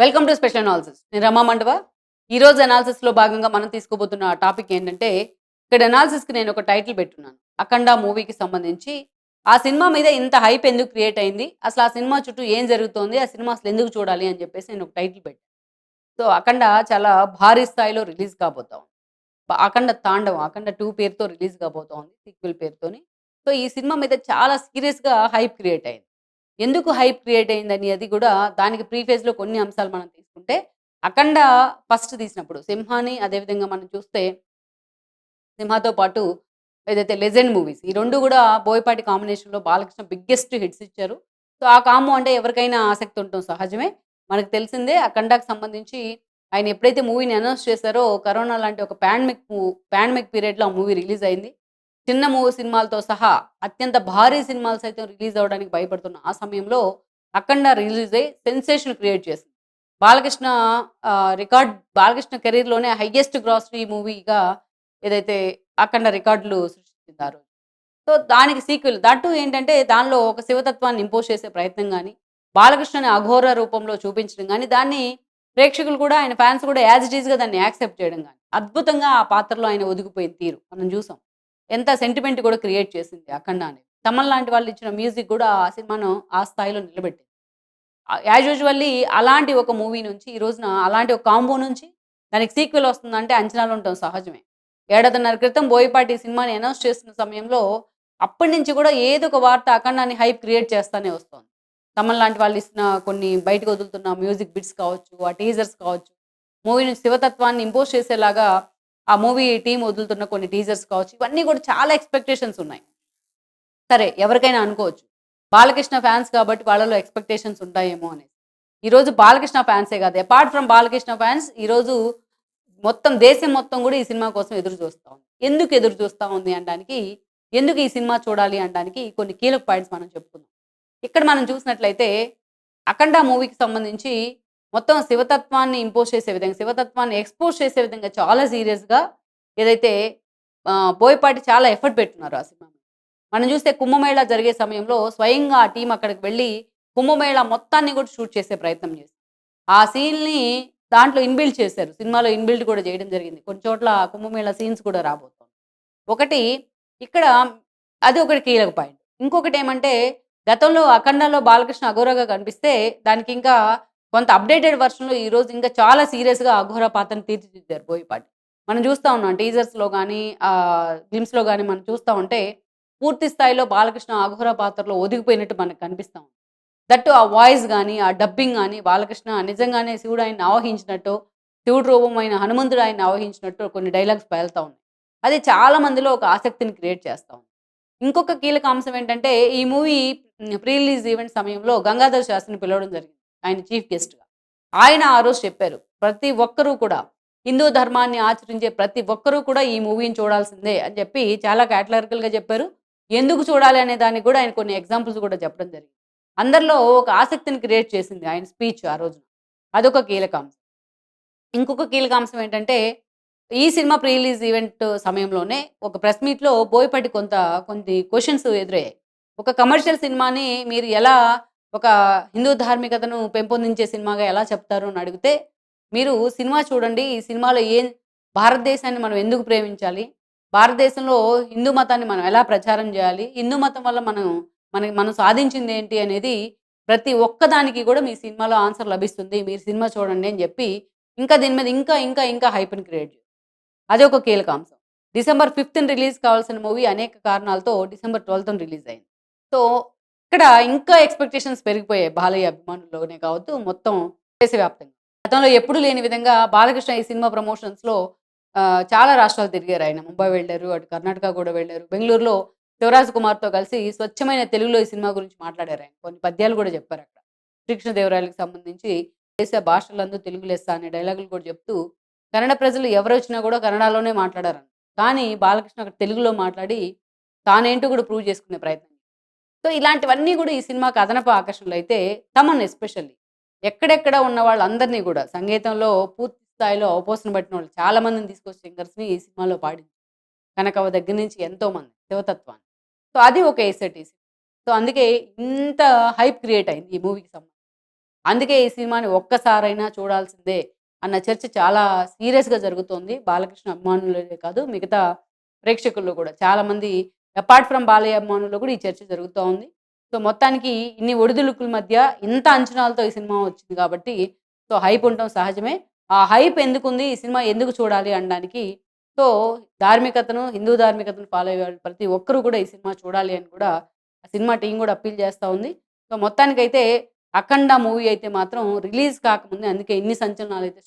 Welcome to special analysis నేను రమా మండవ. ఈ రోజు లో భాగంగా మనం తీసుకోబోతున్న టాపిక్ ఏంటంటే ఇక్కడ అనాలిసిస్కి నేను ఒక టైటిల్ పెట్టున్నాను. అఖండ మూవీకి సంబంధించి. ఆ సినిమా మీద ఇంత హైప్ ఎందుకు క్రియేట్ అయింది? అసలు ఆ సినిమా చుట్టూ ఏం జరుగుతోంది? ఆ సినిమా అసలు ఎందుకు చూడాలి అని చెప్పేసి నేను ఒక టైటిల్ పెట్టాను సో అఖండ చాలా భారీ స్థాయిలో రిలీజ్ కాబోతా ఉంది. అఖండ తాండవం అఖండ టూ పేరుతో రిలీజ్ కాబోతా ఉంది సీక్వెల్ పేరుతోని. సో ఈ సినిమా మీద చాలా సీరియస్గా హైప్ క్రియేట్ అయింది. ఎందుకు హైప్ క్రియేట్ అయిందని అది కూడా దానికి ప్రీఫేజ్లో కొన్ని అంశాలు మనం తీసుకుంటే అఖండ ఫస్ట్ తీసినప్పుడు సింహాని అదేవిధంగా మనం చూస్తే సింహాతో పాటు ఏదైతే లెజెండ్ మూవీస్ ఈ రెండు కూడా బోయపాటి కాంబినేషన్లో బాలకృష్ణ బిగ్గెస్ట్ హిట్స్ ఇచ్చారు. సో ఆ కాంబో అంటే ఎవరికైనా ఆసక్తి ఉండటం సహజమే. మనకు తెలిసిందే అఖండకు సంబంధించి ఆయన ఎప్పుడైతే మూవీని అనౌన్స్ చేశారో కరోనా లాంటి ఒక పాండమిక్ పాండమిక్ పీరియడ్లో ఆ మూవీ రిలీజ్ అయింది. చిన్న మూవీ సినిమాలతో సహా అత్యంత భారీ సినిమాలు సైతం రిలీజ్ అవ్వడానికి భయపడుతున్న ఆ సమయంలో అఖండ రిలీజ్ అయ్యి సెన్సేషన్ క్రియేట్ చేసింది. బాలకృష్ణ రికార్డ్ బాలకృష్ణ కెరీర్లోనే హయ్యెస్ట్ గ్రాసరీ మూవీగా ఏదైతే అఖండ రికార్డులు సృష్టించారు సో దానికి సీక్వెల్ దట్టు ఏంటంటే దానిలో ఒక శివతత్వాన్ని ఇంపోజ్ చేసే ప్రయత్నం కానీ బాలకృష్ణని అఘోర రూపంలో చూపించడం కానీ దాన్ని ప్రేక్షకులు కూడా ఆయన ఫ్యాన్స్ కూడా యాజ్ ఇట్ ఈస్గా దాన్ని యాక్సెప్ట్ చేయడం కానీ అద్భుతంగా ఆ పాత్రలో ఆయన ఒదిగిపోయిన తీరు మనం చూసాం. ఎంత సెంటిమెంట్ కూడా క్రియేట్ చేసింది అఖండ అనేది. తమన్ లాంటి వాళ్ళు ఇచ్చిన మ్యూజిక్ కూడా ఆ సినిమాను ఆ స్థాయిలో నిలబెట్టింది. యాజ్ యూజువల్లీ అలాంటి ఒక మూవీ నుంచి ఈ రోజున అలాంటి ఒక కాంబో నుంచి దానికి సీక్వెల్ వస్తుందంటే అంచనాలు ఉండటం సహజమే. ఏడాదిన్నర క్రితం బోయపాటి సినిమాని అనౌన్స్ చేస్తున్న సమయంలో అప్పటి నుంచి కూడా ఏదో ఒక వార్త అఖండాన్ని హైప్ క్రియేట్ చేస్తానే వస్తుంది. తమన్ లాంటి వాళ్ళు ఇస్తున్న కొన్ని బయటకు వదులుతున్న మ్యూజిక్ బిట్స్ కావచ్చు ఆ టీజర్స్ కావచ్చు మూవీ నుంచి శివతత్వాన్ని ఇంపోజ్ చేసేలాగా ఆ మూవీ టీం వదులుతున్న కొన్ని టీజర్స్ కావచ్చు ఇవన్నీ కూడా చాలా ఎక్స్పెక్టేషన్స్ ఉన్నాయి. సరే ఎవరికైనా అనుకోవచ్చు బాలకృష్ణ ఫ్యాన్స్ కాబట్టి వాళ్ళలో ఎక్స్పెక్టేషన్స్ ఉంటాయేమో అనేది ఈరోజు బాలకృష్ణ ఫ్యాన్సే కాదు అపార్ట్ ఫ్రమ్ బాలకృష్ణ ఫ్యాన్స్ ఈరోజు మొత్తం దేశం మొత్తం కూడా ఈ సినిమా కోసం ఎదురు చూస్తూ ఉంది. ఎందుకు ఎదురు చూస్తూ ఉంది అనడానికి ఎందుకు ఈ సినిమా చూడాలి అనడానికి కొన్ని కీలక పాయింట్స్ మనం చెప్పుకుందాం. ఇక్కడ మనం చూసినట్లయితే అఖండ మూవీకి సంబంధించి మొత్తం శివతత్వాన్ని ఇంపోజ్ చేసే విధంగా శివతత్వాన్ని ఎక్స్పోజ్ చేసే విధంగా చాలా సీరియస్గా ఏదైతే బోయపాటి చాలా ఎఫర్ట్ పెట్టున్నారు ఆ సినిమా మనం చూస్తే కుంభమేళ జరిగే సమయంలో స్వయంగా ఆ టీం అక్కడికి వెళ్ళి కుంభమేళ మొత్తాన్ని కూడా షూట్ చేసే ప్రయత్నం చేశారు. ఆ సీన్ని దాంట్లో ఇన్బిల్డ్ చేశారు. సినిమాలో ఇన్బిల్డ్ కూడా చేయడం జరిగింది. కొన్ని చోట్ల కుంభమేళ సీన్స్ కూడా రాబోతుంది ఒకటి ఇక్కడ అది ఒకటి కీలక పాయింట్ ఇంకొకటి ఏమంటే గతంలో అఖండంలో బాలకృష్ణ అఘోరగా కనిపిస్తే దానికి ఇంకా కొంత అప్డేటెడ్ వర్షన్లో ఈ రోజు ఇంకా చాలా సీరియస్గా అఘోర పాత్రను తీర్చిదిద్దారు బోయపాటి. మనం చూస్తూ ఉన్నాం టీజర్స్లో కానీ గ్లిమ్స్లో కానీ మనం చూస్తూ ఉంటే పూర్తి స్థాయిలో బాలకృష్ణ అఘోర పాత్రలో ఒదిగిపోయినట్టు మనకు కనిపిస్తూ ఉంది. దట్టు ఆ వాయిస్ కానీ ఆ డబ్బింగ్ కానీ బాలకృష్ణ నిజంగానే శివుడు ఆయన ఆవహించినట్టు శివుడు రూపమైన హనుమంతుడు ఆయన ఆవహించినట్టు కొన్ని డైలాగ్స్ పేలుతా ఉన్నాయి. అది చాలా మందిలో ఒక ఆసక్తిని క్రియేట్ చేస్తూ ఉంది. ఇంకొక కీలక అంశం ఏంటంటే ఈ మూవీ ప్రీ రిలీజ్ ఈవెంట్ సమయంలో గంగాధర్ శాస్త్రిని పిలవడం జరిగింది. ఆయన చీఫ్ గెస్ట్గా. ఆయన ఆ రోజు చెప్పారు ప్రతి ఒక్కరూ కూడా హిందూ ధర్మాన్ని ఆచరించే ప్రతి ఒక్కరూ కూడా ఈ మూవీని చూడాల్సిందే అని చెప్పి చాలా గా చెప్పారు. ఎందుకు చూడాలి అనే దానికి కూడా ఆయన కొన్ని ఎగ్జాంపుల్స్ కూడా చెప్పడం జరిగింది. అందరిలో ఒక ఆసక్తిని క్రియేట్ చేసింది ఆయన స్పీచ్ ఆ రోజున. అదొక కీలకాంశం ఇంకొక కీలకాంశం ఏంటంటే ఈ సినిమా ప్రీ రిలీజ్ ఈవెంట్ సమయంలోనే ఒక ప్రెస్ మీట్లో బోయపాటి కొంత కొన్ని క్వశ్చన్స్ ఎదురయ్యాయి. ఒక కమర్షియల్ సినిమాని మీరు ఎలా ఒక హిందూ ధార్మికతను పెంపొందించే సినిమాగా ఎలా చెప్తారు అని అడిగితే మీరు సినిమా చూడండి ఈ సినిమాలో ఏం భారతదేశాన్ని మనం ఎందుకు ప్రేమించాలి? భారతదేశంలో హిందూ మతాన్ని మనం ఎలా ప్రచారం చేయాలి? హిందూ మతం వల్ల మనం మనకి మనం సాధించింది ఏంటి అనేది ప్రతి ఒక్కదానికి కూడా మీ సినిమాలో ఆన్సర్ లభిస్తుంది. మీరు సినిమా చూడండి అని చెప్పి ఇంకా దీని మీద ఇంకా ఇంకా ఇంకా హైప్ని క్రియేట్ చేస్తారు అదే ఒక కీలక అంశం. డిసెంబర్ ఫిఫ్త్ రిలీజ్ కావాల్సిన మూవీ అనేక కారణాలతో డిసెంబర్ ట్వెల్త్ రిలీజ్ అయింది. సో ఇక్కడ ఇంకా ఎక్స్పెక్టేషన్స్ పెరిగిపోయాయి. బాలయ్య అభిమానుల్లోనే కావద్దు మొత్తం దేశవ్యాప్తంగా. గతంలో ఎప్పుడు లేని విధంగా బాలకృష్ణ ఈ సినిమా ప్రమోషన్స్లో చాలా రాష్ట్రాలు తిరిగారు ఆయన. ముంబై వెళ్ళారు అటు కర్ణాటక కూడా వెళ్ళారు. బెంగళూరులో శివరాజ్ కుమార్తో కలిసి స్వచ్ఛమైన తెలుగులో ఈ సినిమా గురించి మాట్లాడారు ఆయన. కొన్ని పద్యాలు కూడా చెప్పారు అక్కడ. శ్రీకృష్ణదేవరాయలకు సంబంధించి దేశ భాషలందు తెలుగు లెస్స అనే డైలాగులు కూడా చెప్తూ కన్నడ ప్రజలు ఎవరు వచ్చినా కూడా కన్నడలోనే మాట్లాడారు కానీ బాలకృష్ణ అక్కడ తెలుగులో మాట్లాడి తానేంటో కూడా ప్రూవ్ చేసుకునే ప్రయత్నం సో ఇలాంటివన్నీ కూడా ఈ సినిమాకి అదనపు ఆకర్షణలు అయితే తమన్ ఎస్పెషల్లీ ఎక్కడెక్కడ ఉన్న వాళ్ళందరినీ కూడా సంగీతంలో పూర్తి స్థాయిలో అవపోసన పట్టిన వాళ్ళు చాలా మందిని తీసుకొచ్చి సింగర్స్ని ఈ సినిమాలో పాడింది కనకవ దగ్గర నుంచి ఎంతో మంది శివతత్వాన్ని. సో అది ఒక ఎసెట్ ఈ సో అందుకే ఇంత హైప్ క్రియేట్ అయింది ఈ మూవీకి సంబంధించి. అందుకే ఈ సినిమాని ఒక్కసారైనా చూడాల్సిందే అన్న చర్చ చాలా సీరియస్గా జరుగుతోంది. బాలకృష్ణ అభిమానులే కాదు మిగతా ప్రేక్షకుల్లో కూడా. చాలామంది అపార్ట్ ఫ్రమ్ బాలయ్య అభిమానుల్లో కూడా ఈ చర్చ జరుగుతూ ఉంది. సో మొత్తానికి ఇన్ని ఒడిదుడుకుల మధ్య ఇంత అంచనాలతో ఈ సినిమా వచ్చింది కాబట్టి సో హైప్ ఉండటం సహజమే. ఆ హైప్ ఎందుకుంది? ఈ సినిమా ఎందుకు చూడాలి అనడానికి? సో ధార్మికతను హిందూ ధార్మికతను ఫాలో అయ్యే వాళ్ళు ప్రతి ఒక్కరూ కూడా ఈ సినిమా చూడాలి అని కూడా ఆ సినిమా టీం కూడా అప్పీల్ చేస్తూ ఉంది. సో మొత్తానికైతే అఖండ మూవీ అయితే మాత్రం రిలీజ్ కాకముందే అందుకే ఇన్ని సంచలనాలు అయితే